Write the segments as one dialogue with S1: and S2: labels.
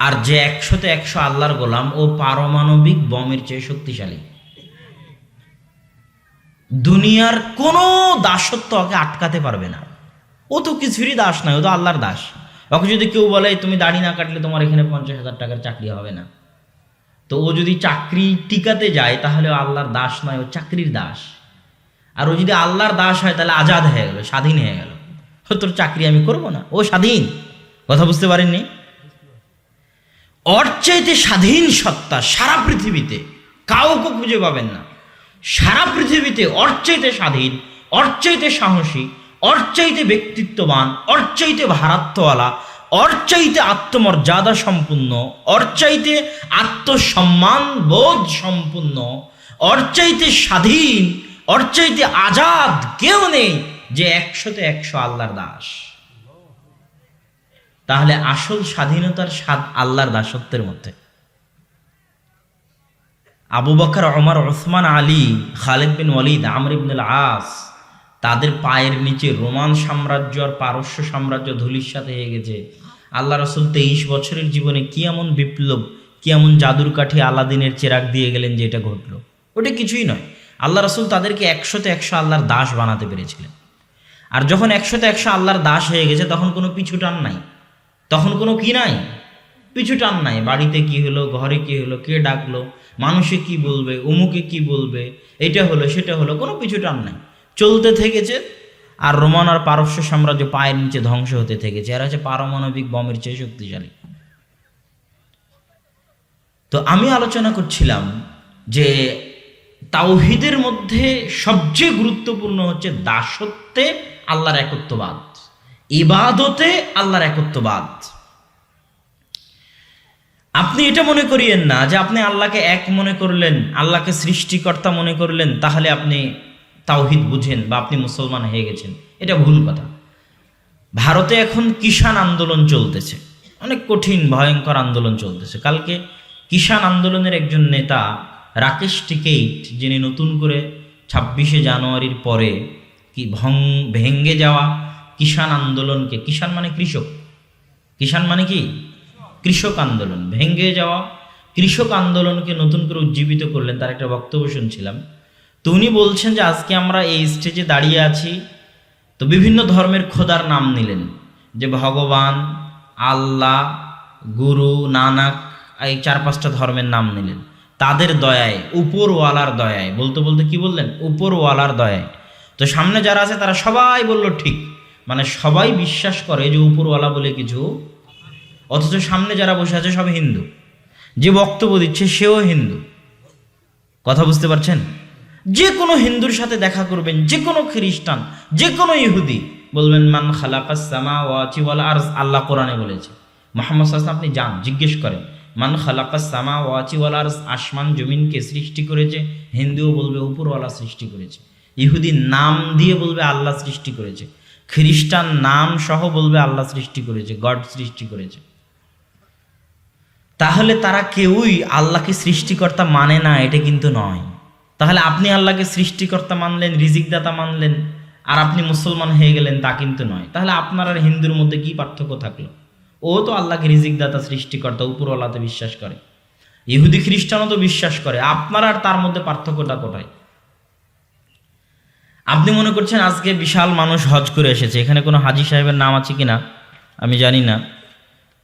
S1: আর যে একশোতে একশো আল্লাহর গোলাম, ও পারমাণবিক বমের চেয়ে শক্তিশালী। দুনিয়ার কোনো দাসত্ব ওকে আটকাতে পারবে না। ও তো কিছুরই দাস নয়, ও তো আল্লাহর দাস। ওকে যদি কেউ বলে, তুমি দাড়ি না কাটলে তোমার এখানে পঞ্চাশ হাজার টাকার চাকরি হবে না। তো ও যদি চাকরি টিকাতে যায়, তাহলে ও আল্লাহর দাস নয়, ও চাকরির দাস। আর ও যদি আল্লাহর দাস হয়, তাহলে আজাদ হয়ে গেল, স্বাধীন হয়ে গেল। তোর চাকরি আমি করব না। ও স্বাধীন। কথা বুঝতে পারেননি? ওর চাইতে স্বাধীন সত্তা সারা পৃথিবীতে কাউকে খুঁজে পাবেন না। সারা পৃথিবীতে ওর চাইতে স্বাধীন, ওর চাইতে সাহসী, ওর চাইতে ব্যক্তিত্ববান, ওর চাইতে ভারাত্মওয়ালা, ওর চাইতে আত্মমর্যাদা সম্পূর্ণ, ওর চাইতে আত্মসম্মান বোধ সম্পূর্ণ, ওর চাইতে স্বাধীন, ওর চাইতে আজাদ কেউ নেই যে একশোতে একশো আল্লাহর দাস। তাহলে আসল স্বাধীনতার স্বাদ আল্লাহর দাসত্বের মধ্যে। আবু বকর ওমর ওসমান আলী, খালেদ বিন ওয়ালিদ, আমর ইবনুল আস তাদের পায়ের নিচে রোমান সাম্রাজ্য আর পারস্য সাম্রাজ্য ধুলির সাথে হয়ে গেছে। আল্লাহ রসুল তেইশ বছরের জীবনে কি এমন বিপ্লব, কি এমন জাদুর কাঠি আলাদিনের চেরাগ দিয়ে গেলেন যে এটা ঘটলো? ওটা কিছুই নয়। আল্লাহ রসুল তাদেরকে একশোতে একশো আল্লাহর দাস বানাতে পেরেছিলেন। আর যখন একশোতে একশো আল্লাহর দাস হয়ে গেছে, তখন কোনো পিছু টান নাই। তখন কোনো কি নাই? পিছু টান নাই। বাড়িতে কি হলো? ঘরে কি হলো? কে ডাকলো? মানুষে কি বলবে? অমুকে কি বলবে? এটা হলো, সেটা হলো, কোনো পিছু টান নাই। চলতে থেকেছে, আর রোমান আর পারস্য সাম্রাজ্য পায়ের নিচে ধ্বংস হতে থেকেছে। এরা হচ্ছে পারমাণবিক বমের চেয়ে শক্তিশালী। তো আমি আলোচনা করছিলাম যে তাওহিদের মধ্যে সবচেয়ে গুরুত্বপূর্ণ হচ্ছে দাসত্বে আল্লাহর একত্ববাদ। ইবাদতে আল্লাহর একত্ববাদ। আপনি এটা মনে করিয়েন না যে আপনি আল্লাহকে এক মনে করলেন, আল্লাহকে সৃষ্টিকর্তা মনে করলেন, তাহলে আপনি তাওহিদ বুঝেন বা আপনি মুসলমান হয়ে গেছেন। এটা ভুল কথা। ভারতে এখন কিষাণ আন্দোলন চলতেছে। অনেক কঠিন, ভয়ঙ্কর আন্দোলন চলতেছে। কালকে কিষাণ আন্দোলনের একজন নেতা, রাকেশ টিকেইট, যিনি নতুন করে ছাব্বিশে জানুয়ারির পরে কি ভং ভেঙ্গে যাওয়া কিষাণ আন্দোলনকে কিষাণ মানে কৃষক। কিষাণ মানে কি? কৃষক আন্দোলন। ভেঙ্গে যাওয়া। কৃষক আন্দোলনকে নতুন করে উজ্জীবিত করলেন, তার একটা বক্তব্য শুনছিলাম। তো উনি বলছেন যে, আজকে আমরা এই স্টেজে দাঁড়িয়ে আছি। তো বিভিন্ন ধর্মের খোদার নাম নিলেন। যে ভগবান, আল্লাহ, গুরু, নানাক, এই চার পাঁচটা ধর্মের নাম নিলেন। তাদের দয়ায়, উপরওয়ালার দয়ায়। বলতে বলতে কি বললেন? উপরওয়ালার দয়ায়। তো সামনে যারা আছে, তারা সবাই বলল, ঠিক। মানে সবাই বিশ্বাস করে যে উপরওয়ালা বলে কিছু, অথচ সামনে যারা বসে আছে সব হিন্দু। যে বক্তব্য দিচ্ছে সেও হিন্দু। কথা বুঝতে পারছেন? যে কোনো হিন্দুর সাথে দেখা করবেন, যে কোনো খ্রিস্টান, যে কোনো ইহুদি, বলবেন, মান খালাকাস সামা ওয়াচি আর আল্লাহ কোরআনে বলেছে। মোহাম্মদ সাল্লাম আপনি যান, জিজ্ঞেস করেন, মান খালাকাস সামা ওয়াচি ওয়াল আর আসমান, জমিনকে সৃষ্টি করেছে? হিন্দুও বলবে, উপরওয়ালা সৃষ্টি করেছে। ইহুদি নাম দিয়ে বলবে, আল্লাহ সৃষ্টি করেছে। খ্রিস্টান নাম সহ বলবে আল্লাহ সৃষ্টি করেছে, গড সৃষ্টি করেছে। তাহলে তারা কেউই আল্লাহকে সৃষ্টিকর্তা মানে না, এটা কিন্তু নয়। তাহলে আপনি আল্লাহকে সৃষ্টিকর্তা মানলেন, রিজিকদাতা মানলেন, আর আপনি মুসলমান হয়ে গেলেন, তা কিন্তু নয়। তাহলে আপনার আর হিন্দুর মধ্যে কি পার্থক্য থাকল? ও তো আল্লাহকে রিজিকদাতা, সৃষ্টিকর্তা, উপরওয়ালাতে বিশ্বাস করে। ইহুদি খ্রিস্টানও তো বিশ্বাস করে। আপনার আর তার মধ্যে পার্থক্যটা কোথায়? আপনি মনে করছেন আজকে বিশাল মানুষ হজ করে এসেছে? এখানে কোনো হাজি সাহেবের নাম আছে কি না আমি জানি না।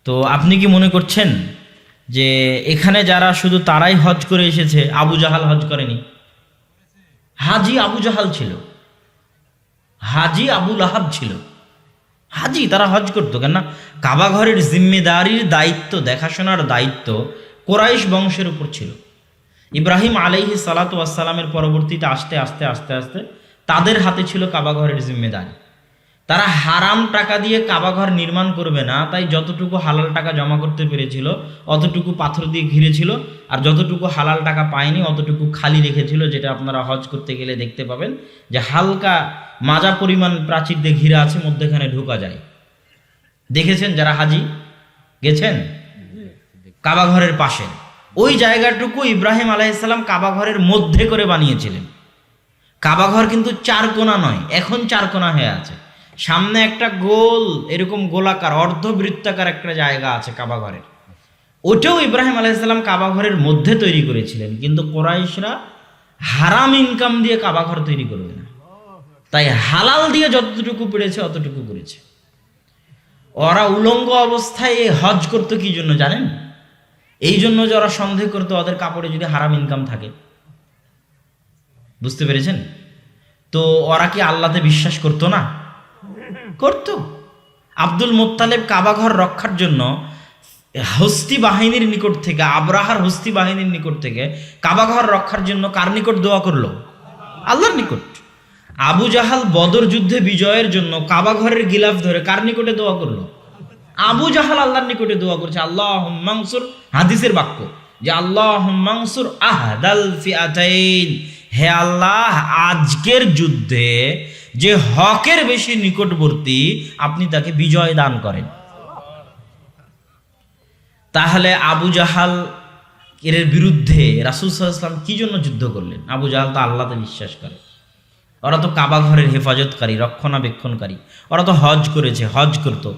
S1: তো আপনি কি মনে করছেন যে এখানে যারা শুধু তারাই হজ করে এসেছে, আবু জাহাল হজ করেনি? হাজি আবু জাহাল ছিল। হাজি আবু লাহাব ছিল। হাজি, তারা হজ করতো কেন কাবা ঘরের জিম্মেদারির দায়িত্ব, দেখাশোনার দায়িত্ব কোরাইশ বংশের উপর ছিল। ইব্রাহিম আলাইহি সালাতু আসসালামের পরবর্তীতে আস্তে আস্তে আস্তে আস্তে তাদের হাতে ছিল কাবা ঘরের জিম্মেদারি। তারা হারাম টাকা দিয়ে কাবাঘর নির্মাণ করবে না, তাই যতটুকু হালাল টাকা জমা করতে পেরেছিল, অতটুকু পাথর দিয়ে ঘিরেছিল, আর যতটুকু হালাল টাকা পায়নি, অতটুকু খালি রেখেছিল, যেটা আপনারা হজ করতে গেলে দেখতে পাবেন, যে হালকা মাজা পরিমাণ প্রাচীর দিয়ে ঘিরে আছে, মধ্যেখানে ঢোকা যায়। দেখেছেন যারা হাজি? গেছেন? কাবাঘরের পাশে। ওই জায়গাটুকু ইব্রাহিম আলাইসাল্লাম কাবাঘরের মধ্যে করে বানিয়েছিলেন। কাবাঘর কিন্তু চার কোনা নয়, এখন চার কোনা হয়ে আছে। সামনে একটা গোল, এরকম গোলাকার, অর্ধবৃত্তাকার একটা জায়গা আছে কাবাঘরের। ওটাও ইব্রাহিম আলাইসাল্লাম কাবা ঘরের মধ্যে তৈরি করেছিলেন, কিন্তু কোরাইশরা হারাম ইনকাম দিয়ে কাবা ঘর তৈরি করবে না। তাই হালাল দিয়ে যতটুকু পেরেছে, অতটুকু করেছে। ওরা উলঙ্গ অবস্থায় হজ করতো কি জন্য জানেন? এই জন্য যে ওরা সন্দেহ করতো, ওদের কাপড়ে যদি হারাম ইনকাম থাকে। বুঝতে পেরেছেন? তো ওরা কি আল্লাহতে বিশ্বাস করতো না? করতো। আব্দুল মোত্তালেব কাবাঘর রক্ষার জন্য হস্তি বাহিনীর নিকট থেকে, আব্রাহার হস্তি বাহিনীর নিকট থেকে কাবাঘর রক্ষার জন্য কার নিকট দোয়া করল? আল্লাহর নিকট। আবু জাহাল বদর যুদ্ধে বিজয়ের জন্য কাবাঘরের গিলাফ ধরে কার নিকটে দোয়া করল? আবু জাহাল আল্লাহর নিকটে দোয়া করছে আল্লাহ মাংসুর হাদিসের বাক্য, যে আল্লাহ মাংসুর আহদাল হে আল্লাহ, আজকের যুদ্ধে যে হকের বেশি নিকটবর্তী আপনি তাকে বিজয় দান করেন। তাহলে আবু জাহাল এর বিরুদ্ধে রাসুল সাল্লাম কি জন্য যুদ্ধ করলেন? আবু জাহাল তো আল্লাহতে বিশ্বাস করে। ওরা তো কাবা ঘরের হেফাজতকারী, রক্ষণাবেক্ষণকারী। ওরা তো হজ করেছে, হজ করতো।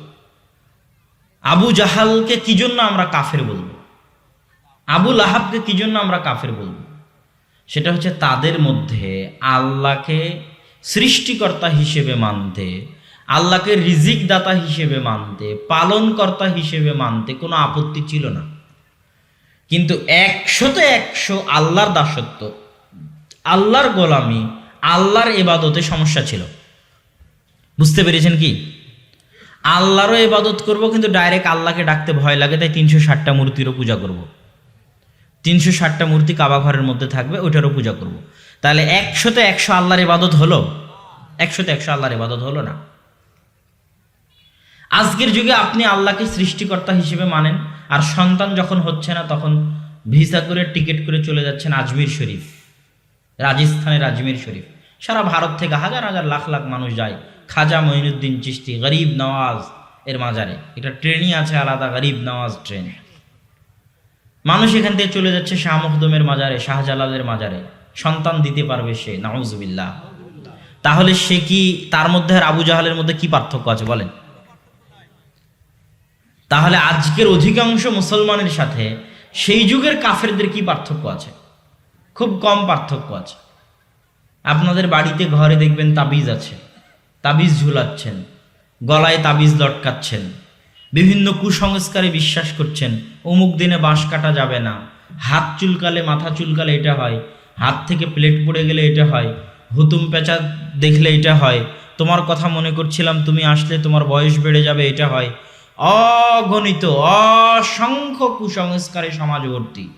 S1: আবু জাহালকে কি জন্য আমরা কাফের বলব? আবুল আহাবকে কি জন্য আমরা কাফের বলব? সেটা হচ্ছে তাদের মধ্যে আল্লাহকে সৃষ্টিকর্তা হিসেবে মানতে, আল্লাহকে রিজিক দাতা হিসেবে মানতে, পালনকর্তা হিসেবে মানতে কোনো আপত্তি ছিল না। কিন্তু একশোতে একশো আল্লাহর দাসত্ব, আল্লাহর গোলামি, আল্লাহর এবাদতে সমস্যা ছিল। বুঝতে পেরেছেন কি? আল্লাহরও এবাদত করব কিন্তু ডাইরেক্ট আল্লাহকে ডাকতে ভয় লাগে, তাই তিনশো ষাটটা মূর্তিরও পূজা করব। তিনশো ষাটটা মূর্তি কাবা ঘরের মধ্যে থাকবে, ওইটারও পূজা করব। তাহলে একশোতে একশো আল্লাহর ইবাদত হলো? একশোতে একশো আল্লাহর ইবাদত হলো না? আজকের যুগে আপনি আল্লাহকে সৃষ্টিকর্তা হিসেবে মানেন, আর সন্তান যখন হচ্ছে না, তখন ভিসা করে, টিকিট করে চলে যাচ্ছেন আজমির শরীফ। রাজস্থানের আজমির শরীফ। সারা ভারত থেকে হাজার হাজার লাখ লাখ মানুষ যায় খাজা মঈনুদ্দিন চিস্তি গরিব নওয়াজ এর মাজারে। এটা ট্রেনই আছে আলাদা গরিব নওয়াজ ট্রেন। মানুষ এখান থেকে চলে যাচ্ছে শাহ মখদুমের মাজারে, শাহজালালের মাজারে। সন্তান দিতে পারবে সে, নাউজুবিল্লাহ। তাহলে সে কি, তার মধ্যে আর আবু জাহালের মধ্যে কি পার্থক্য আছে বলেন? তাহলে আজকের অধিকাংশ মুসলমানের সাথে সেই যুগের কাফেরদের কি পার্থক্য আছে? খুব কম পার্থক্য আছে। আপনাদের বাড়িতে ঘরে দেখবেন তাবিজ আছে। তাবিজ ঝুলাচ্ছেন। গলায় তাবিজ লটকাচ্ছেন। বিভিন্ন কুসংস্কারে বিশ্বাস করছেন, অমুক দিনে বাঁশ কাটা যাবে না। হাত চুলকালে মাথা চুলকালে এটা হয়, হাত থেকে প্লেট পড়ে গেলে এটা হয়, হুতুম পেঁচা দেখলে এটা হয়, তোমার কথা মনে করছিলাম, তুমি আসলে তোমার বয়স বেড়ে যাবে, এটা হয়। অগণিত, অসংখ্য কুসংস্কারে সমাজ ভর্তি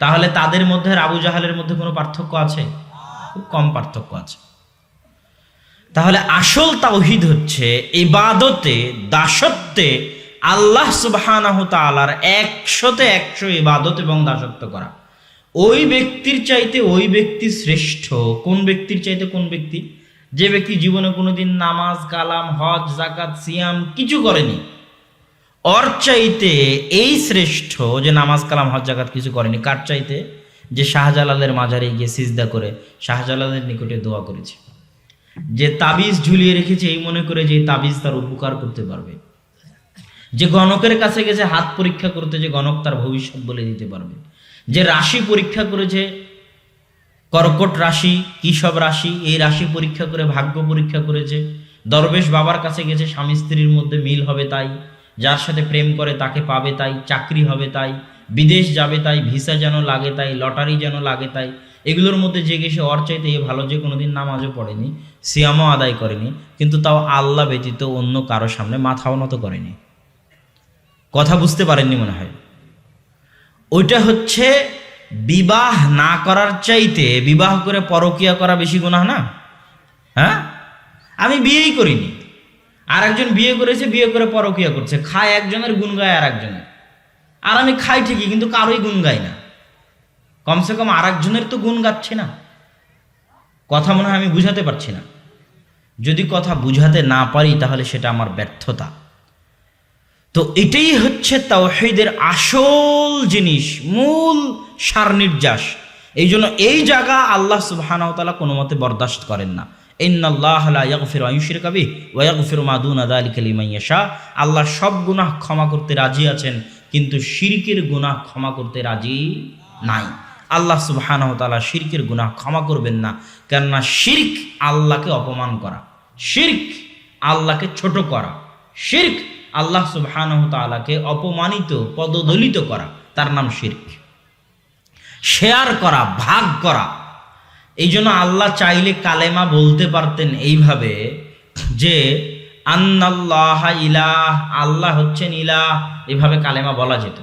S1: তাহলে তাদের মধ্যে আবু জাহালের মধ্যে কোনো পার্থক্য আছে? খুব কম পার্থক্য আছে। তাহলে আসল তাওহিদ হচ্ছে ইবাদতে, দাসত্বে আল্লাহ সুবহানাহ তাআলার একশোতে একশো ইবাদত এবং দাসত্ব করা। ওই ব্যক্তির চাইতে ওই ব্যক্তি শ্রেষ্ঠ। কোন ব্যক্তির চাইতে কোন ব্যক্তি? যে ব্যক্তি জীবনে কোনোদিন নামাজ, কালাম, হজ জাকাত সিয়াম কিছু করেনি। ওর চাইতে এই শ্রেষ্ঠ যে নামাজ, কালাম, হজ জাকাত কিছু করেনি, কার চাইতে? যে শাহজালালের মাজারে গিয়ে সিজদা করে, শাহজালালের নিকটে দোয়া করেছে। যে তাবিজ ঝুলিয়ে রেখেছে, এই মনে করে যে তাবিজ তার উপকার করতে পারবে। যে গণকের কাছে গেছে, হাত পরীক্ষা করতে, যে গণক তার ভবিষ্যৎ বলে দিতে পারবে। যে রাশি পরীক্ষা করেছে, কর্কট রাশি কী রাশি, এই রাশি পরীক্ষা করে, ভাগ্য পরীক্ষা করেছে। দরবেশ বাবার কাছে গেছে, স্বামী স্ত্রীর মধ্যে মিল হবে তাই, যার সাথে প্রেম করে তাকে পাবে তাই, চাকরি হবে তাই বিদেশ যাবে তাই ভিসা যেন লাগে তাই, লটারি যেন লাগে তাই। এগুলোর মধ্যে যে গেছে অর চাইতে এ ভালো যে কোনোদিন নামাজও পড়েনি, সিয়ামও আদায় করেনি, কিন্তু তাও আল্লাহ ব্যতীত অন্য কারও সামনে মাথাও নত করেনি। কথা বুঝতে পারেননি মনে হয়। ওইটা হচ্ছে বিবাহ না করার চাইতে বিবাহ করে পরকিয়া করা বেশি গুনাহ না? হ্যাঁ? আমি বিয়েই করিনি। আর একজন বিয়ে করেছে, বিয়ে করে পরকিয়া করছে। খায় একজনের গুণ গায় আর একজনের আর আমি খাই ঠিকই, কিন্তু কারোই গুণ গাই না। কমসে কম আর একজনের তো গুণ গাচ্ছি না। কথা মনে হয় আমি বুঝাতে পারছি না। যদি কথা বুঝাতে না পারি, তাহলে সেটা আমার ব্যর্থতা। তো এটাই হচ্ছে তাওহিদের আসল জিনিস, মূল সার নির্যাস। এই জন্য এই জায়গা আল্লাহ সুবহানাহু তাআলা কোনো মতে বরদাস্ত করেন না। আল্লাহ সব গুনাহ ক্ষমা করতে রাজি আছেন। কিন্তু শিরকের গুনাহ ক্ষমা করতে রাজি নাই। আল্লাহ সুবহানাহু তাআলা শিরকের গুনাহ ক্ষমা করবেন না, কেননা শিরক আল্লাহকে অপমান করা, শিরক আল্লাহকে ছোট করা, শিরক আল্লাহ সুবহানাহু তাআলাকে অপমানিত, পদদলিত করা, তার নাম শিরক। শেয়ার করা, ভাগ করা এই জন্য আল্লাহ চাইলে কালেমা বলতে পারতেন এইভাবে যে আন্নাল্লাহ ইলাহ, আল্লাহ হচ্ছেন ইলাহ, এভাবে কালেমা বলা যেত।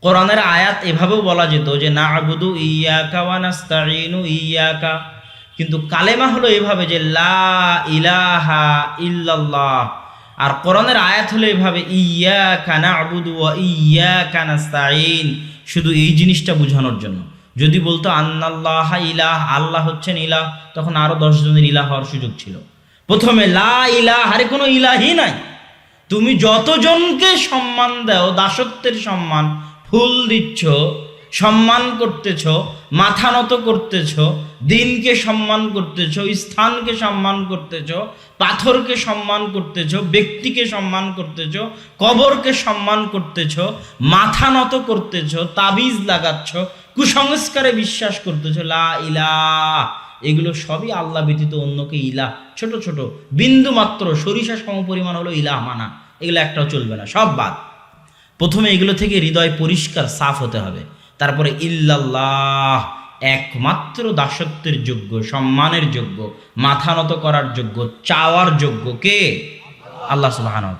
S1: কোরআনের আয়াত এভাবেও বলা যেত যে না আবুদু ইয়াকা ওয়া নাস্তাইনু ইয়াকা কিন্তু কালেমা হলো এভাবে যে, লা ইলাহা ইল্লাল্লাহ। আর কোরআনের আয়াত হলো এভাবে ইয়াকা না'বুদু ওয়া ইয়াকা নাস্তাইন শুধু এই জিনিসটা বোঝানোর জন্য। যদি বলতো, আন্নাল্লাহ ইলাহ, আল্লাহ হচ্ছেন ইলাহ, তখন আরও দশ জনের ইলাহ হওয়ার সুযোগ ছিল। প্রথমে লা ইলাহ, আরে কোনো ইলাহি নাই। তুমি যতজনকে সম্মান দাও, দাসত্বের সম্মান, ফুল দিচ্ছ, সম্মান করতেছ, মাথা নত করতেছ, দিনকে সম্মান করতেছ, স্থানকে সম্মান করতেছ, পাথরকে সম্মান করতেছ, ব্যক্তিকে সম্মান করতেছ, কবরকে সম্মান করতেছ, মাথা নত করতেছ, তাবিজ লাগাচ্ছ, কুসংস্কারে বিশ্বাস করতেছ, লা ইলাহ। এগুলো সবই আল্লাহ ব্যতীত অন্যকে ইলাহ। ছোট ছোট। বিন্দু মাত্র। সরিষা সমপরিমাণ হলো ইলাহ, মানা। এগুলো একটাও চলবে না, সব বাদ। প্রথমে এগুলো থেকে হৃদয় পরিষ্কার, সাফ হতে হবে। তারপরে ইল্লাল্লাহ, একমাত্র দাসত্বের যোগ্য, সম্মানের যোগ্য, মাথা নত করার যোগ্য, চাওয়ার যোগ্য কে? আল্লাহ সুবাহান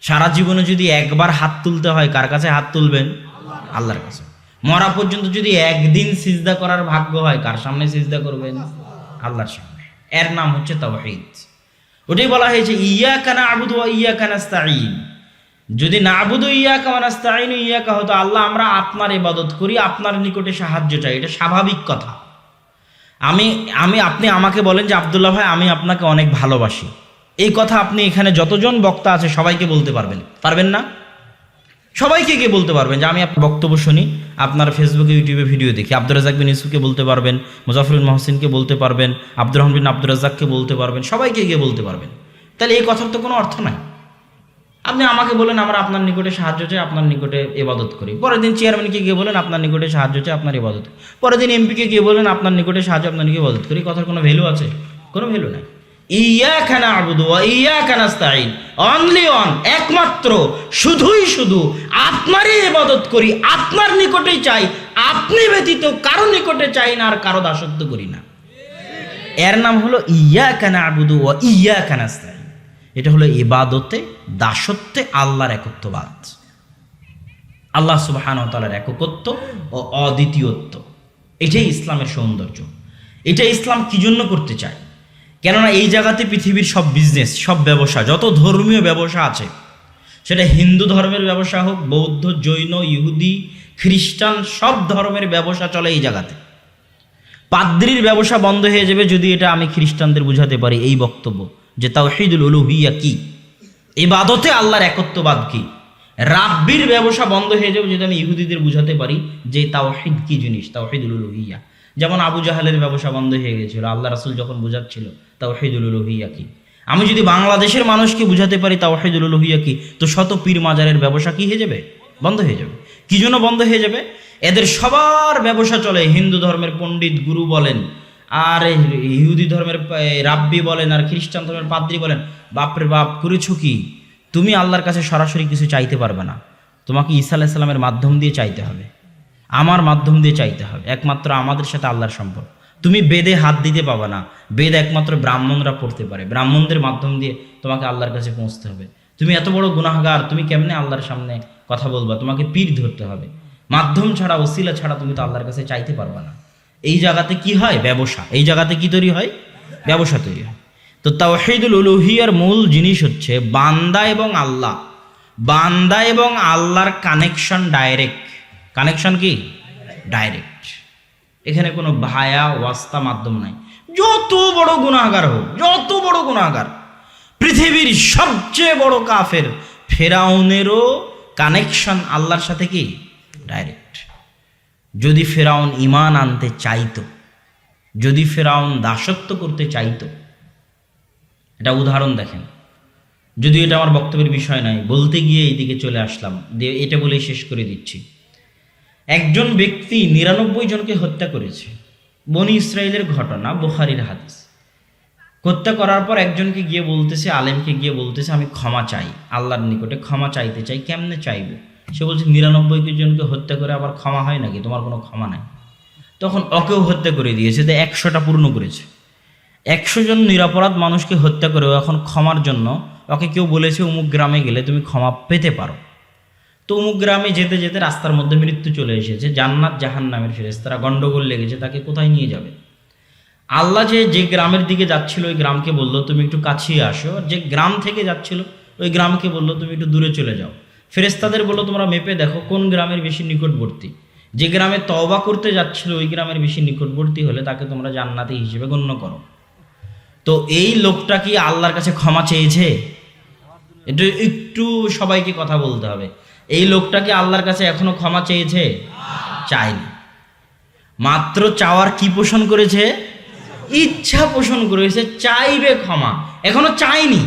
S1: সারা জীবনে যদি একবার হাত তুলতে হয়, কার কাছে হাত তুলবেন? আল্লাহর কাছে। মরা পর্যন্ত যদি একদিন সিজদা করার ভাগ্য হয়, কার সামনে সিজদা করবেন? আল্লাহর সামনে। এর নাম হচ্ছে তাওহীদ। ওটাই বলা হয়েছে ইয়া কানা আবুদু ইয়া কানাস্তাইন যদি না আবুদু ইয়া কামানাস্তাইন ইয়া কা হতো আল্লাহ আমরা আপনার ইবাদত করি, আপনার নিকটে সাহায্য চাই। এটা স্বাভাবিক কথা। আমি আমি, আপনি আমাকে বলেন যে, আবদুল্লাহ ভাই, আমি আপনাকে অনেক ভালোবাসি। এই কথা আপনি এখানে যতজন বক্তা আছে, সবাইকে বলতে পারবেন। পারবেন না? সবাইকে গিয়ে বলতে পারবেন যে আমি আপনার বক্তব্য শুনি, আপনার ফেসবুকে ইউটিউবে ভিডিও দেখি। আব্দুর রাজাক বিন ইসুফকে বলতে পারবেন মুজাফরুল মহসিনকে বলতে পারবেন, আব্দুর রহমান বিন আব্দুর রাজাককে বলতে পারবেন, সবাইকে গিয়ে বলতে পারবেন? তাহলে এই কথার তো কোনো অর্থ নাই। আপনি আমাকে বলেন, আমরা আপনার নিকটে সাহায্য চাই, আপনার নিকটে ইবাদত করি। পরের দিন চেয়ারম্যানকে গিয়ে বলেন, আপনার নিকটে সাহায্য চাই, আপনার ইবাদত পরের দিন এমপিকে গিয়ে বলেন, আপনার নিকটে সাহায্য, আপনার নিকটে ইবাদত করি। কথার কোনো ভ্যালু আছে? কোনো ভ্যালু নাই। ইয়া খানা আবুদু ইয়া কানাস্তাইন অনলি অন একমাত্র, শুধুই শুধু করি নিকটেই চাই, আপনি ব্যতীত কারও নিকটে আর কারও দাসত্ব করি না। এর নাম হলো ইয়া কানা আবুদু ও ইয়া কানাস্তাইন এটা হলো ইবাদতে, দাসত্বে আল্লাহর একত্ববাদ। আল্লাহ সুবাহান এককত্ব ও অদ্বিতীয়ত্ব। এটাই ইসলামের সৌন্দর্য। এটা ইসলাম কি জন্য করতে চায়? কেননা এই জায়গাতে পৃথিবীর সব বিজনেস সব ব্যবসা, যত ধর্মীয় ব্যবসা আছে, সেটা হিন্দু ধর্মের ব্যবসা হোক, বৌদ্ধ, জৈন, ইহুদি, খ্রিস্টান, সব ধর্মের ব্যবসা চলে এই জায়গাতে। পাদ্রির ব্যবসা বন্ধ হয়ে যাবে যদি এটা আমি খ্রিস্টানদের বুঝাতে পারি এই বক্তব্য, যে তাও তাওহিদুল উলুহিয়া কি? ইবাদতে আল্লাহর একত্ববাদ কি? রাব্বির ব্যবসা বন্ধ হয়ে যাবে যদি আমি ইহুদিদের বুঝাতে পারি যে তাওহিদ কি জিনিস, তাওহিদুল উলুহিয়া। যেমন আবু জাহালের ব্যবসা বন্ধ হয়ে গেছিল, আল্লাহ রাসুল যখন বুঝাচ্ছিল, তাওহিদুল উলুহিয়া কি? আমি যদি বাংলাদেশের মানুষকে বুঝাতে পারি তাওহিদুল উলুহিয়া কি, তো শত পীর মাজারের ব্যবসা কি হয়ে যাবে? বন্ধ হয়ে যাবে। কি জন্য বন্ধ হয়ে যাবে? এদের সবার ব্যবসা চলে, হিন্দু ধর্মের পণ্ডিত গুরু বলেন, আর ইহুদি ধর্মের রাব্বি বলেন, আর খ্রিস্টান ধর্মের পাদ্রি বলেন, বাপরে বাপ, করেছ কি? তুমি আল্লাহর কাছে সরাসরি কিছু চাইতে পারবে না। তোমাকে ঈসা আলাইসাল্লামের মাধ্যম দিয়ে চাইতে হবে। আমার মাধ্যম দিয়ে চাইতে হবে। একমাত্র আমাদের সাথে আল্লাহর সম্পর্ক। তুমি বেদে হাত দিতে পাবে না। বেদ একমাত্র ব্রাহ্মণরা পড়তে পারে। ব্রাহ্মণদের মাধ্যম দিয়ে তোমাকে আল্লাহর কাছে পৌঁছতে হবে। তুমি এত বড় গুনাহগার, তুমি কেমনে আল্লাহর সামনে কথা বলবা? তোমাকে পীর ধরতে হবে। মাধ্যম ছাড়া, ওসিলা ছাড়া তুমি তো আল্লাহর কাছে চাইতে পারবে না। এই জায়গাতে কি হয়? ব্যবসা। এই জায়গাতে কি তৈরি হয়? ব্যবসা তৈরি হয়। তো তাওহিদুল উলুহিয়ার মূল জিনিস হচ্ছে বান্দা এবং আল্লাহ। বান্দা এবং আল্লাহর কানেকশন ডাইরেক্ট কানেকশন কি? ডাইরেক্ট এখানে কোনো ভায়া, ওয়াস্তা মাধ্যম নাই। যত বড় গুণাগার হোক, যত বড় গুণাগার পৃথিবীর সবচেয়ে বড় কাফের ফেরাউনেরও কানেকশন আল্লাহর সাথে কি? ডাইরেক্ট যদি ফেরাউন ইমান আনতে চাইতো, যদি ফেরাউন দাসত্ব করতে চাইতো, এটা উদাহরণ দেখেন। যদিও এটা আমার বক্তব্যের বিষয় নয়, বলতে গিয়ে এইদিকে চলে আসলাম, দিয়ে এটা বলেই শেষ করে দিচ্ছি। একজন ব্যক্তি নিরানব্বই জনকে হত্যা করেছে। বনি ইসরায়েলের ঘটনা, বুখারির হাদিস। হত্যা করার পর একজনকে গিয়ে বলতেছে, আলেমকে গিয়ে বলতেছে, আমি ক্ষমা চাই, আল্লাহর নিকটে ক্ষমা চাইতে চাই, কেমনে চাইব? সে বলছে, নিরানব্বই জনকে হত্যা করে আবার ক্ষমা হয় নাকি? তোমার কোনো ক্ষমা নাই। তখন ওকেও হত্যা করে দিয়েছে, তো একশোটা পূর্ণ করেছে। একশো জন নিরাপরাধ মানুষকে হত্যা করে ও এখন ক্ষমার জন্য ওকে কেউ বলেছে, অমুক গ্রামে গেলে তুমি ক্ষমা পেতে পারো। তো গ্রামে যেতে যেতে রাস্তার মধ্যে মৃত্যু চলে এসেছে, জান্নাত জাহান নামের ফেরেস্তারা গন্ডগোল লেগেছে, তাকে কোথায় নিয়ে যাবে? আল্লাহ যে যে গ্রামের দিকে যাচ্ছিল, ওই গ্রামকে বলল, তুমি একটু কাছিয়ে আসো। যে গ্রাম থেকে যাচ্ছিল, ওই গ্রামকে বলল, তুমি একটু দূরে চলে যাও। ফেরেস্তাদের বলল, তোমরা মেপে দেখো, কোন গ্রামের বেশি নিকটবর্তী? যে গ্রামে তওবা করতে যাচ্ছিল, ওই গ্রামের বেশি নিকটবর্তী হলে তাকে তোমরা জান্নাতি হিসেবে গণ্য করো। তো এই লোকটা কি আল্লাহর কাছে ক্ষমা চেয়েছে? একটু একটু সবাইকে কথা বলতে হবে। এই লোকটা কি আল্লাহর কাছে এখনও ক্ষমা চেয়েছে? চায়নি। মাত্র চাওয়ার কি পোষণ করেছে? ইচ্ছা পোষণ করেছে, চাইবে ক্ষমা। এখনও চায়নি।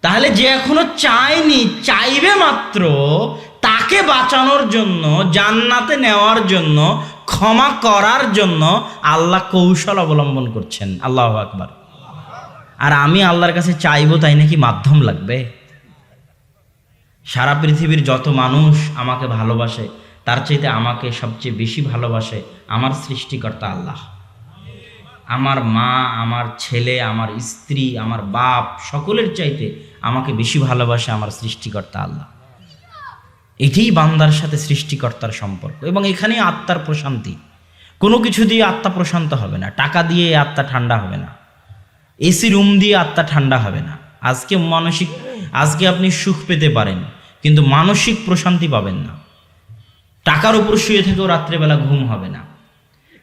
S1: তাহলে যে এখনও চায়নি, চাইবে মাত্র তাকে বাঁচানোর জন্য, জান্নাতে নেওয়ার জন্য, ক্ষমা করার জন্য আল্লাহ কৌশল অবলম্বন করছেন। আল্লাহ আকবার। আর আমি আল্লাহর কাছে চাইব তাই নাকি মাধ্যম লাগবে? সারা পৃথিবীর যত মানুষ আমাকে ভালোবাসে, তার চাইতে আমাকে সবচেয়ে বেশি ভালোবাসে আমার সৃষ্টিকর্তা আল্লাহ। আমার মা, আমার ছেলে, আমার স্ত্রী, আমার বাপ, সকলের চাইতে আমাকে বেশি ভালোবাসে আমার সৃষ্টিকর্তা আল্লাহ। এটাই বান্দার সাথে সৃষ্টিকর্তার সম্পর্ক এবং এখানেই আত্মার প্রশান্তি। কোনো কিছু দিয়ে আত্মা প্রশান্ত হবে না, টাকা দিয়ে আত্মা ঠান্ডা হবে না, এসি রুম দিয়ে আত্মা ঠান্ডা হবে না। আজকে মানসিক আজকে আপনি সুখ পেতে পারেন, কিন্তু মানসিক প্রশান্তি পাবেন না। টাকার উপর শুয়ে থেকেও রাত্রেবেলা ঘুম হবে না।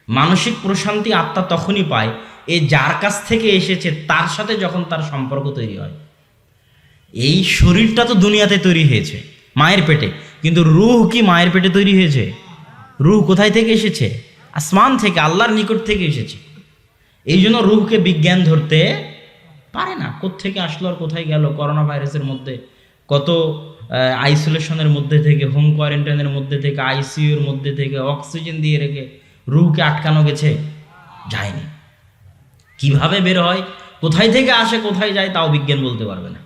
S1: মানসিক প্রশান্তি আত্মা তখনই পায় এ যার কাছ থেকে এসেছে, তার সাথে যখন তার সম্পর্ক তৈরি হয়। এই শরীরটা তো দুনিয়াতে তৈরি হয়েছে, মায়ের পেটে। কিন্তু রুহ কি মায়ের পেটে তৈরি হয়েছে? রুহ কোথায় থেকে এসেছে? আসমান থেকে, আল্লাহর নিকট থেকে এসেছে। এই জন্য রুহকে বিজ্ঞান ধরতে পারে না। কোত্থেকে আসলো আর কোথায় গেল? করোনা ভাইরাসের মধ্যে, কত আইসোলেশনের মধ্যে থেকে হোম কোয়ারেন্টাইনের মধ্যে থেকে আইসিইউর মধ্যে থেকে অক্সিজেন দিয়ে রেখে রুহকে আটকানো গেছে? যায়নি। কীভাবে বের হয়? কোথায় থেকে আসে, কোথায় যায়, তাও বিজ্ঞান বলতে পারবে না।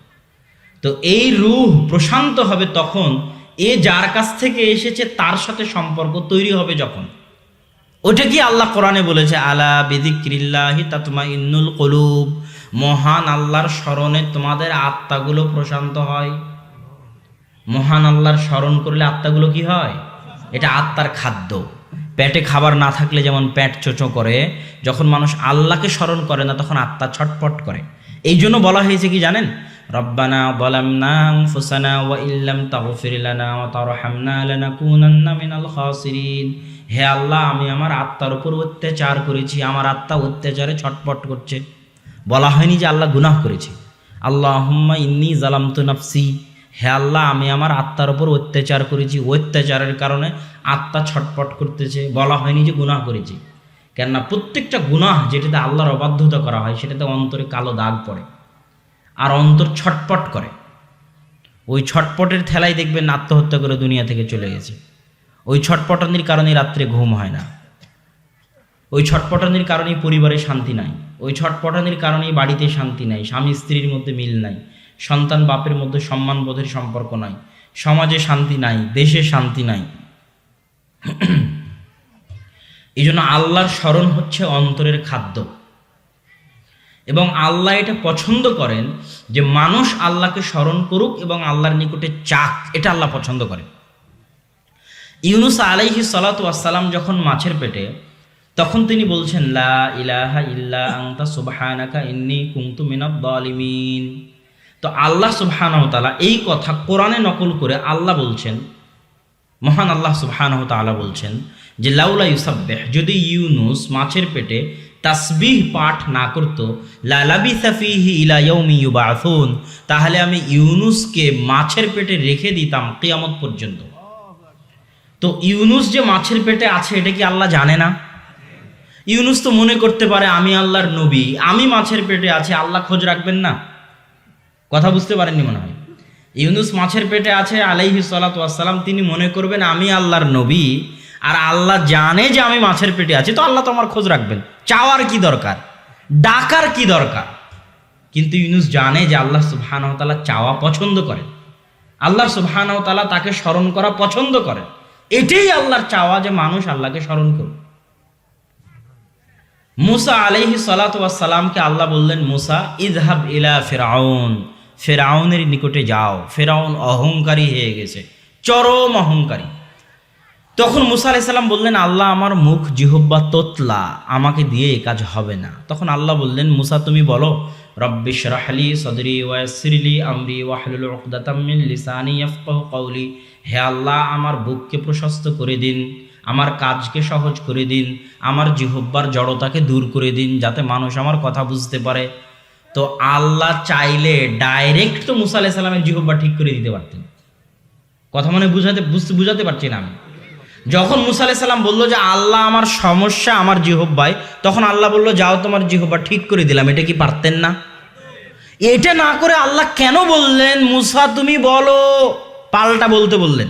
S1: তো এই রুহ প্রশান্ত হবে তখন, এ যার কাছ থেকে এসেছে, তার সাথে সম্পর্ক তৈরি হবে যখন। ওটা কি আল্লাহ কোরআনে বলেছে, আলা বিদিক্রিল্লাহি তাতমা ইন্নুল কলুব মহান আল্লাহর স্মরণে তোমাদের আত্মাগুলো প্রশান্ত হয়। মহান আল্লাহর স্মরণ করলে আত্মাগুলো কি হয়? এটা আত্মার খাদ্য। পেটে খাবার না থাকলে যেমন পেট চোচো করে, যখন মানুষ আল্লাহকে স্মরণ করে না, তখন আত্মা ছটপট করে। এই জন্য বলা হয়েছে কি জানেন? রব্বানা বলামনা ফুসানা ওয়া ইল্লাম তাগফির লানা ওয়া তারহামনা লানাকুনান্না মিনাল খাসিরিন। হে আল্লাহ, আমি আমার আত্মার উপর অত্যাচার করেছি, আমার আত্মা অত্যাচারে ছটপট করছে। বলা হয়নি যে আল্লাহ গুনাহ করেছে। আল্লাহ হুম্মা ইন্নি জালামতু নাফসি। হে আল্লাহ, আমি আমার আত্মার ওপর অত্যাচার করেছি। অত্যাচারের কারণে আত্মা ছটপট করতেছে। বলা হয়নি যে গুনাহ করেছি। কেননা প্রত্যেকটা গুনাহ যেটাতে আল্লাহর অবাধ্যতা করা হয়, সেটাতে অন্তরে কালো দাগ পড়ে আর অন্তর ছটপট করে। ওই ছটপটের ঠেলাই দেখবেন আত্মহত্যা করে দুনিয়া থেকে চলে গেছে। ওই ছটপটানির কারণে রাত্রে ঘুম হয় না। ওই ছটপটানির কারণেই পরিবারে শান্তি নাই। ওই ছটপটানির কারণেই বাড়িতে শান্তি নাই, স্বামী স্ত্রীর মধ্যে মিল নাই, সন্তান বাপের মধ্যে সম্মানবোধের সম্পর্ক নাই, সমাজে শান্তি নাই, দেশে শান্তি নাই। এই জন্য আল্লাহর স্মরণ হচ্ছে অন্তরের খাদ্য। এবং আল্লাহ এটা পছন্দ করেন যে মানুষ আল্লাহকে স্মরণ করুক এবং আল্লাহর নিকটে চাক, এটা আল্লাহ পছন্দ করেন। ইউনুস আলাইহি সালাতাম যখন মাছের পেটে তখন তিনি বলছেন, লা ইলাহা ইল্লা আংতা সুবহানাকা ইন্নি কুনতু মিনাদ জালিমিন তো আল্লাহ সুবহানাহু তাআলা এই কথা কোরআনে নকল করে আল্লাহ বলছেন, মহান আল্লাহ সুবহানাহু তাআলা বলছেন যে, লাউলা ইউসাব্বিহ, যদি ইউনুস মাছের পেটে তাসবিহ পাঠ না করত লালাবি সাফিহি ইলা ইয়াউমি ইউবাথুন তাহলে আমি ইউনুসকে মাছের পেটে রেখে দিতাম কিয়ামত পর্যন্ত। তো ইউনুস যে মাছের পেটে আছে, এটা কি আল্লাহ জানে না? ইউনুস তো মনে করতে পারে আমি আল্লাহর নবী, আমি মাছের পেটে আছি, আল্লাহ খোঁজ রাখবেন না। কথা বুঝতে পারেননি মনে হয়। ইউনুস মাছের পেটে আছে, আলাইহি সালাম তিনি মনে করবেন আমি আল্লাহর নবী, আর আল্লাহ জানে যে আমি মাছের পেটে আছি, তো আল্লাহ তো আমার খোঁজ রাখবেন। চাওয়ার কি দরকার? ডাকার কি দরকার? কিন্তু ইউনুস জানে যে আল্লাহ সুবহানাহু চাওয়া পছন্দ করেন। আল্লাহ সুবহানাহু তাআলা তাকে স্মরণ করা পছন্দ করেন। এটাই আল্লাহর চাওয়া যে মানুষ আল্লাহকে স্মরণ করবে মুসা আলাইহি সালাতামকে আল্লাহ বললেন, মুসা ইদহাব ইলা ফেরাউন। ফেরাউনের নিকটে যাও। ফেরাউন অহংকারী হয়ে গেছে। চরম অহংকারী। তখন মুসা আলাইসাল্লাম বললেন, আল্লাহ আমার মুখ জিহব্বা তোতলা, আমাকে দিয়ে এ কাজ হবে না। তখন আল্লাহ বললেন, মুসা, তুমি বলো রব্বিশ রাহলি সদরি ওয়াসিরলি আমরি ওয়াহলুল উকদাতাম মিন লিসানি ইয়াফকাহু হে আল্লাহ, আমার বুককে প্রশস্ত করে দিন। আমার কাজকে সহজ করে দিন, আমার জিহব্বার জড়তাকে দূর করে দিন, যাতে মানুষ আমার কথা বুঝতে পারে। তো আল্লাহ চাইলে ডাইরেক্ট তো মুসা আলাইহিস সালামের জিহব্বা ঠিক করে দিতে পারতেন। কথা মানে বুঝাতে, বুঝতে, বুঝাতে পারছি না আমি। যখন মুসা আলাইহিস সালাম বলল যে আল্লাহ আমার সমস্যা, আমার জিহব্বায় তখন আল্লাহ বলল, যাও, তোমার জিহব্বা ঠিক করে দিলাম, এটা কি পারতেন না? এটা না করে আল্লাহ কেন বললেন, মুসা, তুমি বলো। পাল্টা বলতে বললেন।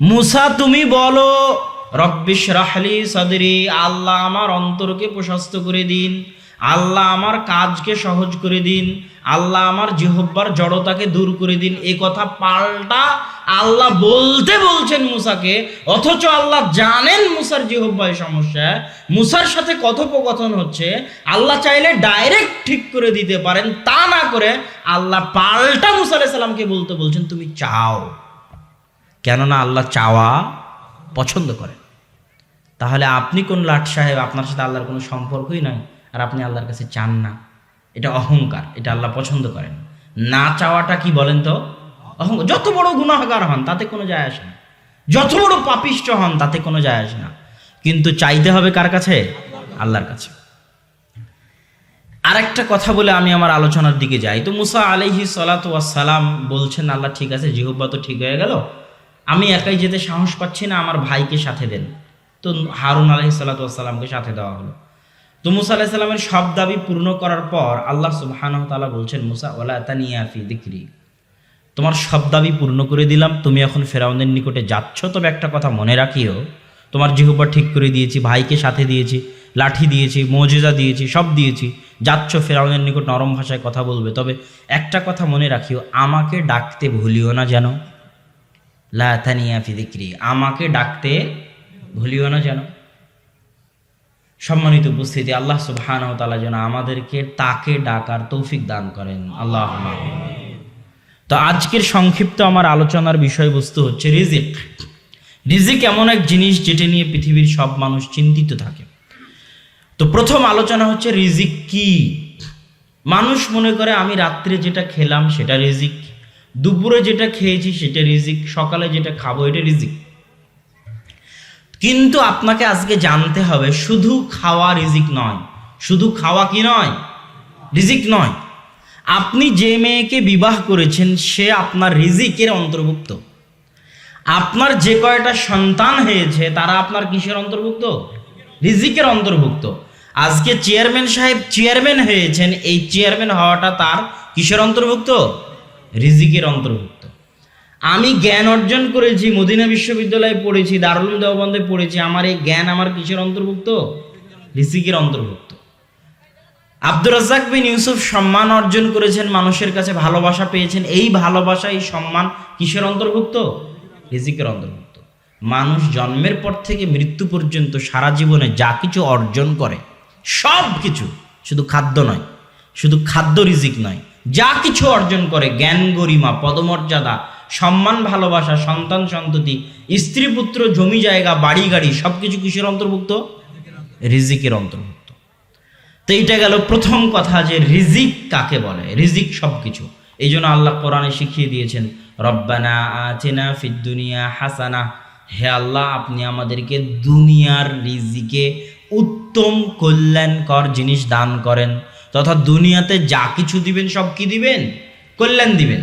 S1: মুসা, তুমি বলো। রব্বিশ রাহলি সদরি, আল্লাহ আমার অন্তরকে প্রশস্ত করে দিন। আল্লাহ আমার কাজকে সহজ করে দিন। আল্লাহ আমার জিহব্বার জড়তাকে দূর করে দিন। এ কথা পাল্টা আল্লাহ বলতে বলছেন মুসাকে, অথচ আল্লাহ জানেন মুসার জিহব্বায় সমস্যা। মুসার সাথে কথোপকথন হচ্ছে, আল্লাহ চাইলে ডাইরেক্ট ঠিক করে দিতে পারেন, তা না করে আল্লাহ পাল্টা মুসা সালামকে বলতে বলছেন, তুমি চাও। কেননা আল্লাহ চাওয়া পছন্দ করেন। তাহলে আপনি কোন লাট সাহেব? আপনার সাথে আল্লাহর কোনো সম্পর্কই নয় আর আপনি আল্লাহর কাছে চান না। এটা অহংকার, এটা আল্লাহ পছন্দ করেন। না চাওয়াটা কি বলেন তো? অহংকার যত বড় গুণাহগার হন, তাতে কোনো যায় আসে না। যত বড় পাপিষ্ট হন, তাতে কোনো যায় আসে না। কিন্তু চাইতে হবে কার কাছে? আল্লাহর কাছে। আরেকটা কথা বলে আমি আমার আলোচনার দিকে যাই। তো মুসা আলাইহি সালাম বলছেন, আল্লাহ ঠিক আছে জিহুব্বা তো ঠিক হয়ে গেল। আমি একাই যেতে সাহস পাচ্ছি না, আমার ভাইকে সাথে দেন। তো হারুন আলহি সাল্লাতামকে সাথে দেওয়া হলো। তো মুসা আলাহি সাল্লামের সব দাবি পূর্ণ করার পর আল্লাহ সুবাহান তালা বলছেন, মুসা ওলা তানিয়াফি দিক্রি। তোমার সব দাবি পূর্ণ করে দিলাম। তুমি এখন ফেরাউনের নিকটে যাচ্ছ। তবে একটা কথা মনে রাখিও, তোমার জিহুব্বা ঠিক করে দিয়েছি, ভাইকে সাথে দিয়েছি, লাঠি দিয়েছি, মজিজা দিয়েছি, সব দিয়েছি। যাচ্ছ, ফেরাউনের নিকট নরম ভাষায় কথা বলবে। তবে একটা কথা মনে রাখিও, আমাকে ডাকতে ভুলিও না যেন। লাথানিয়া ফিদিক্রি আমাকে ডাকতে ভুলিও না যেন। সম্মানিত উপস্থিতি, আল্লাহ সুবহান তালা যেন আমাদেরকে তাকে ডাকার তৌফিক দান করেন। আল্লাহ তো আজকের সংক্ষিপ্ত আমার আলোচনার বিষয়বস্তু হচ্ছে রিজিক। রিজিক এমন এক জিনিস যেটা নিয়ে পৃথিবীর সব মানুষ চিন্তিত থাকে। তো প্রথম আলোচনা হচ্ছে রিজিক কি? মানুষ মনে করে, আমি রাত্রে যেটা খেলাম সেটা রিজিক, দুপুরে যেটা খেয়েছি সেটা রিজিক, সকালে যেটা খাব এটা রিজিক। কিন্তু আপনাকে আজকে জানতে হবে, শুধু খাওয়া রিজিক নয়। শুধু খাওয়া কি নয়? রিজিক নয়। আপনি যে মেয়েকে বিবাহ করেছেন, সে আপনার রিজিকের অন্তর্ভুক্ত। আপনার যে কয়টা সন্তান হয়েছে, তারা আপনার কিসের অন্তর্ভুক্ত? রিজিকের অন্তর্ভুক্ত। আজকে চেয়ারম্যান সাহেব চেয়ারম্যান হয়েছেন, এই চেয়ারম্যান হওয়াটা তার কিসের অন্তর্ভুক্ত? রিজিকের অন্তর্ভুক্ত। আমি জ্ঞান অর্জন করেছি, মদিনা বিশ্ববিদ্যালয়ে পড়েছি, দারুল দেওবন্দে পড়েছি, আমার এই জ্ঞান আমার কিসের অন্তর্ভুক্ত? রিজিকের অন্তর্ভুক্ত। আব্দুর রাজ্জাক বিন ইউসুফ সম্মান অর্জন করেছেন, মানুষের কাছে ভালোবাসা পেয়েছেন, এই ভালোবাসা এই সম্মান কিসের অন্তর্ভুক্ত? রিজিকের অন্তর্ভুক্ত। মানুষ জন্মের পর থেকে মৃত্যু পর্যন্ত সারা জীবনে যা কিছু অর্জন করে, সব কিছু, শুধু খাদ্য নয়, শুধু খাদ্য রিজিক নয়, যা কিছু অর্জন করে, জ্ঞান গরিমা, পদমর্যাদা সম্মান, ভালোবাসা, সন্তান, সন্ততি, স্ত্রী, পুত্র, জমি, জায়গা, বাড়ি, গাড়ি সব কিছু কিসের অন্তর্ভুক্ত? রিজিকের অন্তর্ভুক্ত। তো এইটা গেল প্রথম কথা যে রিজিক কাকে বলে? রিজিক সব কিছু এই জন্য আল্লাহ কোরআনে শিখিয়ে দিয়েছেন, রব্বানা আচেনা ফিদ্দুনিয়া হাসানা। হে আল্লাহ, আপনি আমাদেরকে দুনিয়ার রিজিকে উত্তম কল্যাণকর জিনিস দান করেন, তথা দুনিয়াতে যা কিছু দিবেন, সব কি দিবেন? কল্যাণ দিবেন।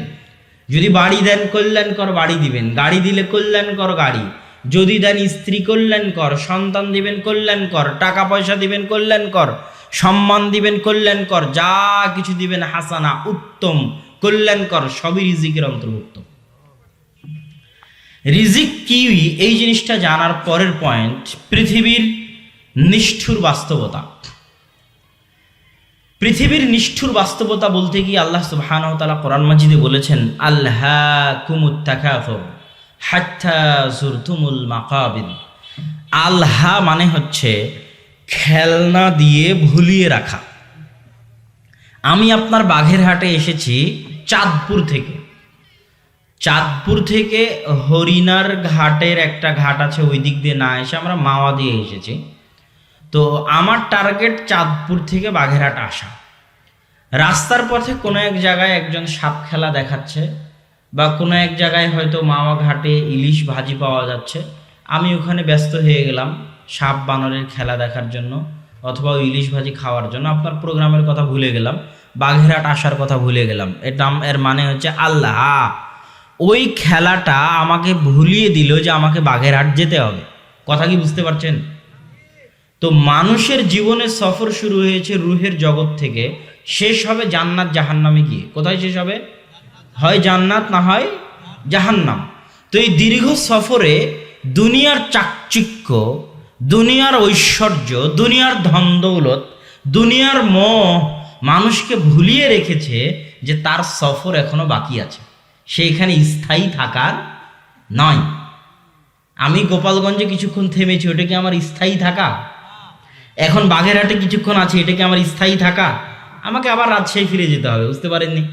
S1: যদি বাড়ি দেন কল্যাণকর বাড়ি দিবেন, গাড়ি দিলে কল্যাণকর গাড়ি। যদি দেন স্ত্রী কল্যাণকর, সন্তান দিবেন কল্যাণকর, টাকা পয়সা দিবেন কল্যাণকর, সম্মান দিবেন কল্যাণকর, যা কিছু দিবেন হাসানা, উত্তম, কল্যাণকর, সবই রিজিকের অন্তর্ভুক্ত। রিজিক কি? এই জিনিসটা জানার পরের পয়েন্ট পৃথিবীর নিষ্ঠুর বাস্তবতা। পৃথিবীর নিষ্ঠুর বাস্তবতা বলতে কি আল্লাহ তাআলা কোরআন মাজিদে বলেছেন আল্লাহ কুমুত তাকাথুর হাত্তা জুরতুমুল মাকাবিদ আল্হা মানে হচ্ছে খেলনা দিয়ে ভুলিয়ে রাখা। আমি আপনার বাঘেরহাটে এসেছি চাঁদপুর থেকে। চাঁদপুর থেকে হরিণার ঘাটের একটা ঘাট আছে ওই দিক দিয়ে না এসে আমরা মাওয়া দিয়ে এসেছি। তো আমার টার্গেট চাঁদপুর থেকে বাঘেরহাট আসা। রাস্তার পথে কোনো এক জায়গায় একজন সাপ খেলা দেখাচ্ছে বা কোনো এক জায়গায় হয়তো মাওয়া ঘাটে ইলিশ ভাজি পাওয়া যাচ্ছে। আমি ওখানে ব্যস্ত হয়ে গেলাম সাপ বানরের খেলা দেখার জন্য অথবা ইলিশ ভাজি খাওয়ার জন্য। আপনার প্রোগ্রামের কথা ভুলে গেলাম বাঘেরহাট আসার কথা ভুলে গেলাম। এটা এর মানে হচ্ছে আল্লাহ। ওই খেলাটা আমাকে ভুলিয়ে দিল যে আমাকে বাঘেরহাট যেতে হবে। কথা কি বুঝতে পারছেন? তো মানুষের জীবনে সফর শুরু হয়েছে রুহের জগৎ থেকে। শেষ হবে জান্নাত জাহান্নামে গিয়ে। কোথায় শেষ হবে? হয় জান্নাত না হয় জাহান্নাম। তো এই দীর্ঘ সফরে দুনিয়ার চাকচিক্য, দুনিয়ার ঐশ্বর্য, দুনিয়ার ধন দৌলত দুনিয়ার মোহ মানুষকে ভুলিয়ে রেখেছে যে তার সফর এখনও বাকি আছে। সেইখানে স্থায়ী থাকার নয়। আমি গোপালগঞ্জে কিছুক্ষণ থেমেছি, ওটা কি আমার স্থায়ী থাকা? এখন বাগেরহাটে কিছুক্ষণ আছে, এটাকে আমার স্থায়ী থাকা। আমাকে আবার রাজশাহী ফিরে যেতে হবে, বুঝতে পারেননি?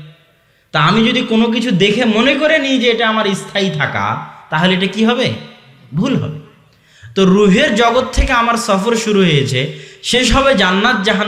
S1: তা আমি যদি কোনো কিছু দেখে মনে করে নিই যে এটা আমার স্থায়ী থাকা, তাহলে এটা কি হবে? ভুল হবে। তো রুহের জগৎ থেকে আমার সফর শুরু হয়েছে, শেষ হবে জান্নাত জাহান